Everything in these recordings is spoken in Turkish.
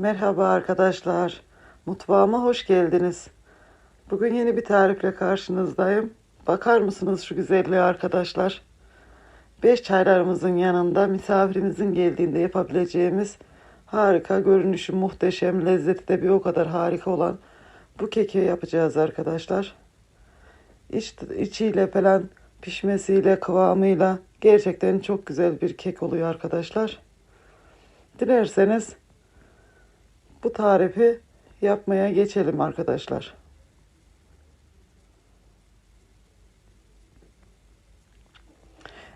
Merhaba arkadaşlar. Mutfağıma hoş geldiniz. Bugün yeni bir tarifle karşınızdayım. Bakar mısınız şu güzelliğe arkadaşlar? Beş çaylarımızın yanında misafirimizin geldiğinde yapabileceğimiz harika, görünüşü muhteşem, lezzeti de bir o kadar harika olan bu keki yapacağız arkadaşlar. İç, içiyle falan pişmesiyle, kıvamıyla gerçekten çok güzel bir kek oluyor arkadaşlar. Dilerseniz bu tarifi yapmaya geçelim arkadaşlar.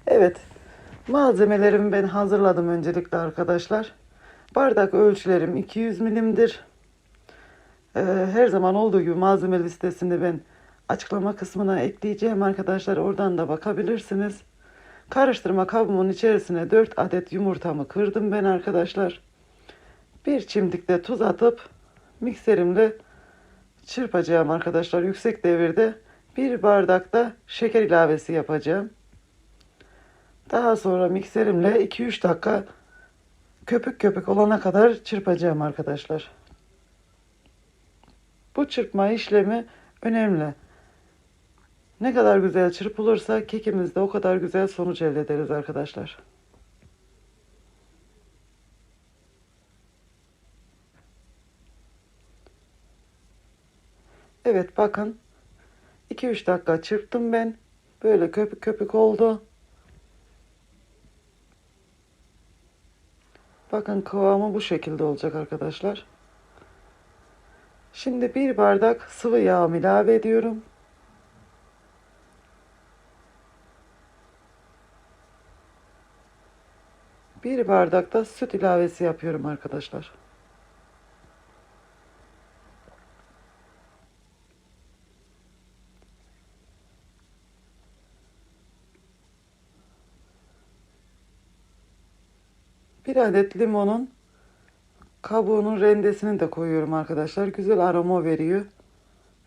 Evet, malzemelerimi ben hazırladım öncelikle arkadaşlar. Bardak ölçülerim 200 milimdir. Ee, her zaman olduğu gibi malzeme listesini ben açıklama kısmına ekleyeceğim arkadaşlar. Oradan da bakabilirsiniz. Karıştırma kabımın içerisine 4 adet yumurtamı kırdım ben arkadaşlar. Bir çimdik de tuz atıp mikserimle çırpacağım arkadaşlar yüksek devirde. Bir bardakta şeker ilavesi yapacağım. Daha sonra mikserimle 2-3 dakika köpük köpük olana kadar çırpacağım arkadaşlar. Bu çırpma işlemi önemli. Ne kadar güzel çırpılırsa kekimizde o kadar güzel sonuç elde ederiz arkadaşlar. Evet bakın 2-3 dakika çırptım ben. Böyle köpük köpük oldu. Bakın kıvamı bu şekilde olacak arkadaşlar. Şimdi bir bardak sıvı yağ ilave ediyorum. Bir bardak da süt ilavesi yapıyorum arkadaşlar. Bir adet limonun kabuğunun rendesini de koyuyorum arkadaşlar. Güzel aroma veriyor.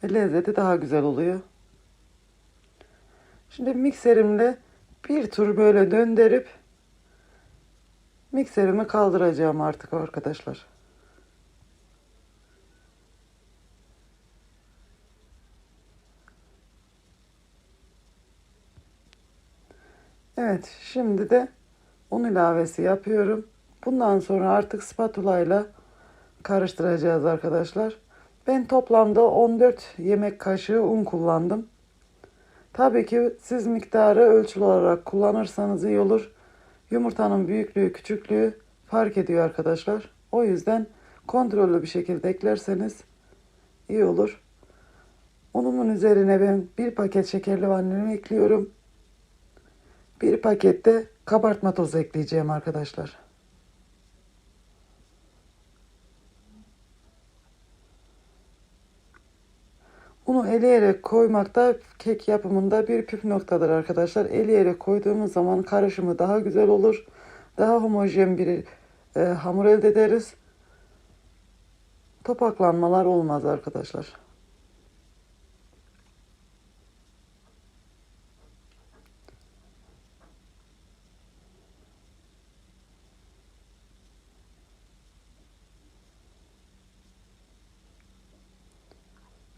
Ve lezzeti daha güzel oluyor. Şimdi mikserimle bir tur böyle döndürüp mikserimi kaldıracağım artık arkadaşlar. Evet, şimdi de un ilavesi yapıyorum. Bundan sonra artık spatula ile karıştıracağız arkadaşlar. Ben toplamda 14 yemek kaşığı un kullandım. Tabii ki siz miktarı ölçülü olarak kullanırsanız iyi olur. Yumurtanın büyüklüğü, küçüklüğü fark ediyor arkadaşlar. O yüzden kontrollü bir şekilde eklerseniz iyi olur. Unumun üzerine ben bir paket şekerli vanilya ekliyorum. Bir pakette kabartma tozu ekleyeceğim arkadaşlar. Eleyerek koymak da kek yapımında bir püf noktadır arkadaşlar. Eleyerek koyduğumuz zaman karışımı daha güzel olur. Daha homojen bir e, hamur elde ederiz. Topaklanmalar olmaz arkadaşlar.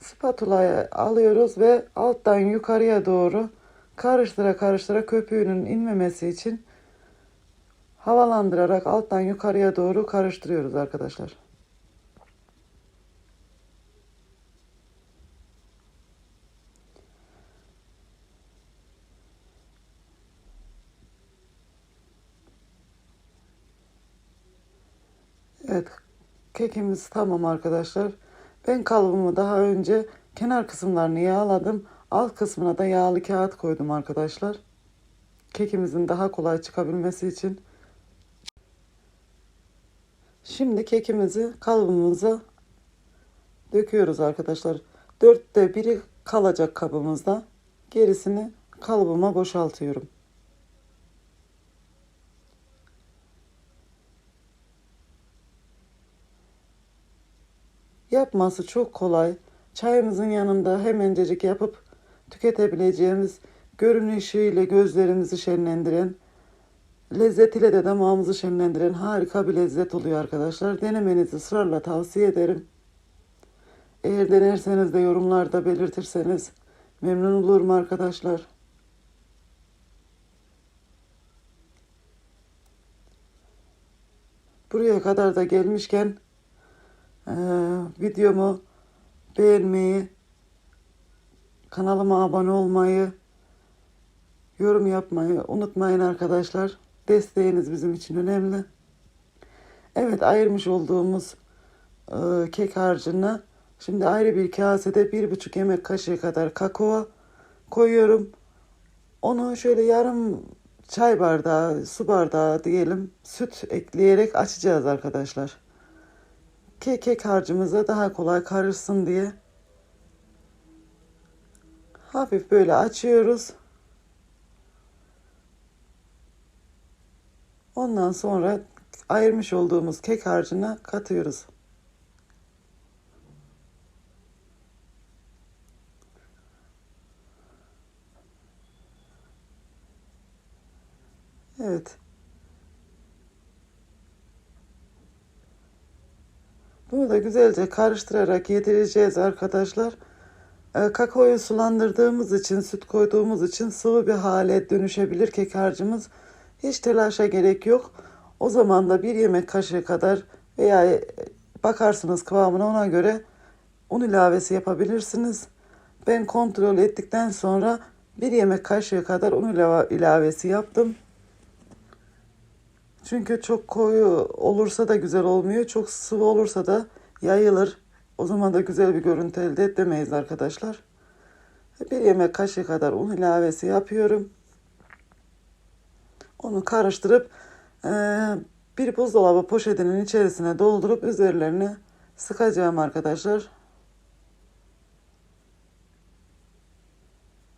Spatulayı alıyoruz ve alttan yukarıya doğru karıştıra karıştıra köpüğünün inmemesi için havalandırarak alttan yukarıya doğru karıştırıyoruz arkadaşlar. Evet, kekimiz tamam arkadaşlar. Ben kalıbımı daha önce kenar kısımlarını yağladım. Alt kısmına da yağlı kağıt koydum arkadaşlar. Kekimizin daha kolay çıkabilmesi için. Şimdi kekimizi kalıbımıza döküyoruz arkadaşlar. Dörtte biri kalacak kabımızda. Gerisini kalıbıma boşaltıyorum. Yapması çok kolay. Çayımızın yanında hemencecik yapıp tüketebileceğimiz görünüşüyle gözlerimizi şenlendiren Lezzetiyle de damağımızı şenlendiren harika bir lezzet oluyor arkadaşlar. Denemenizi ısrarla tavsiye ederim. Eğer denerseniz de yorumlarda belirtirseniz memnun olurum arkadaşlar. Buraya kadar da gelmişken eee, videomu beğenmeyi, kanalıma abone olmayı, yorum yapmayı unutmayın arkadaşlar. Desteğiniz bizim için önemli. Evet ayırmış olduğumuz eee, kek harcını şimdi ayrı bir kasede bir buçuk yemek kaşığı kadar kakao koyuyorum. Onu şöyle yarım çay bardağı, su bardağı diyelim süt ekleyerek açacağız arkadaşlar. Kek, kek harcımıza daha kolay karışsın diye. Hafif böyle açıyoruz. Ondan sonra ayırmış olduğumuz kek harcına katıyoruz. Evet. Bunu da güzelce karıştırarak yedireceğiz arkadaşlar. Ee, kakaoyu sulandırdığımız için, süt koyduğumuz için sıvı bir hale dönüşebilir kek harcımız. Hiç telaşa gerek yok. O zaman da bir yemek kaşığı kadar veya e, bakarsınız kıvamına ona göre un ilavesi yapabilirsiniz. Ben kontrol ettikten sonra bir yemek kaşığı kadar un ilave- ilavesi yaptım. Çünkü çok koyu olursa da güzel olmuyor. Çok sıvı olursa da yayılır. O zaman da güzel bir görüntü elde edemeyiz arkadaşlar. Bir yemek kaşığı kadar un ilavesi yapıyorum. Onu karıştırıp eee, bir buzdolabı poşetinin içerisine doldurup üzerlerine sıkacağım arkadaşlar.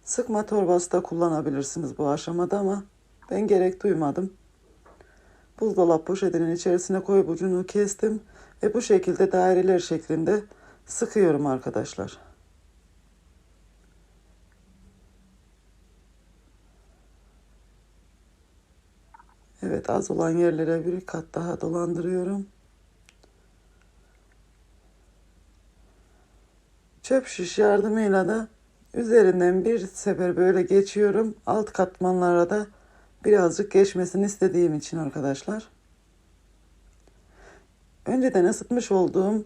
Sıkma torbası da kullanabilirsiniz bu aşamada ama ben gerek duymadım. Buzdolap poşetinin içerisine koyup ucunu kestim ve bu şekilde daireler şeklinde sıkıyorum arkadaşlar. Evet az olan yerlere bir kat daha dolandırıyorum. Çöp şiş yardımıyla da üzerinden bir sefer böyle geçiyorum. Alt katmanlara da birazcık geçmesini istediğim için arkadaşlar. Önceden ısıtmış olduğum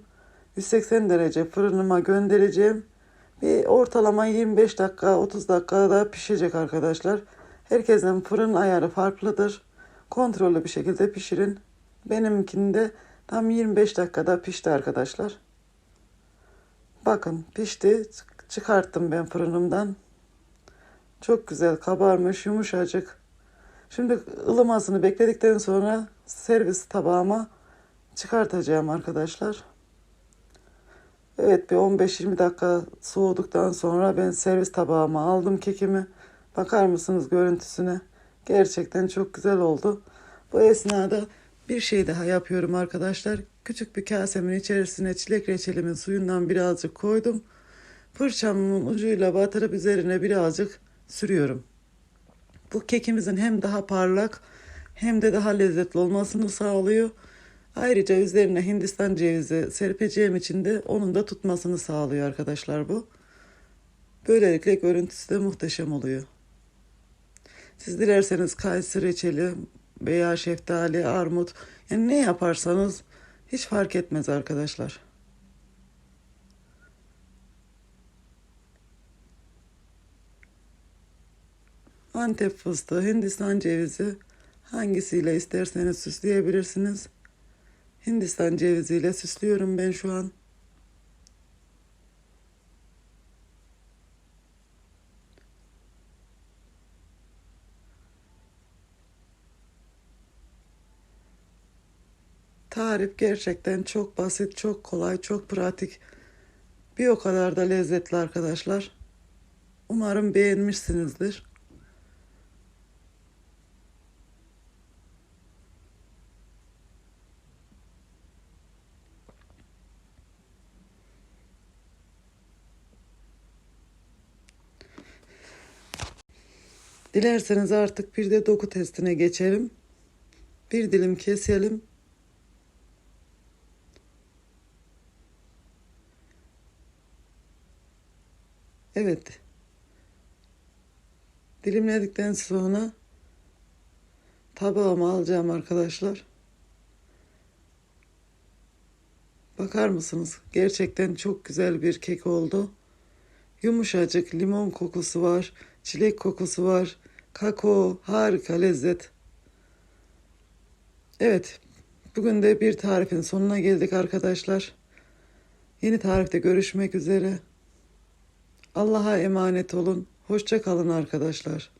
180 derece fırınıma göndereceğim. Bir ortalama 25 dakika 30 dakikada pişecek arkadaşlar. Herkesin fırın ayarı farklıdır. Kontrollü bir şekilde pişirin. Benimkinde tam 25 dakikada pişti arkadaşlar. Bakın pişti. Çıkarttım ben fırınımdan. Çok güzel kabarmış, yumuşacık. Şimdi ılımasını bekledikten sonra servis tabağıma çıkartacağım arkadaşlar. Evet bir 15-20 dakika soğuduktan sonra ben servis tabağıma aldım kekimi. Bakar mısınız görüntüsüne? Gerçekten çok güzel oldu. Bu esnada bir şey daha yapıyorum arkadaşlar. Küçük bir kasemin içerisine çilek reçelimin suyundan birazcık koydum. Fırçamın ucuyla batırıp üzerine birazcık sürüyorum. Bu kekimizin hem daha parlak hem de daha lezzetli olmasını sağlıyor. Ayrıca üzerine Hindistan cevizi serpeceğim için de onun da tutmasını sağlıyor arkadaşlar bu. Böylelikle görüntüsü de muhteşem oluyor. Siz dilerseniz kayısı reçeli veya şeftali, armut yani ne yaparsanız hiç fark etmez arkadaşlar. Antep fıstığı, Hindistan cevizi hangisiyle isterseniz süsleyebilirsiniz. Hindistan ceviziyle süslüyorum ben şu an. Tarif gerçekten çok basit, çok kolay, çok pratik. Bir o kadar da lezzetli arkadaşlar. Umarım beğenmişsinizdir. Dilerseniz artık bir de doku testine geçelim. bir dilim keselim. Evet. Dilimledikten sonra tabağıma alacağım arkadaşlar. Bakar mısınız? Gerçekten çok güzel bir kek oldu. Yumuşacık limon kokusu var, çilek kokusu var, kakao harika lezzet. Evet, bugün de bir tarifin sonuna geldik arkadaşlar. Yeni tarifte görüşmek üzere. Allah'a emanet olun. Hoşça kalın arkadaşlar.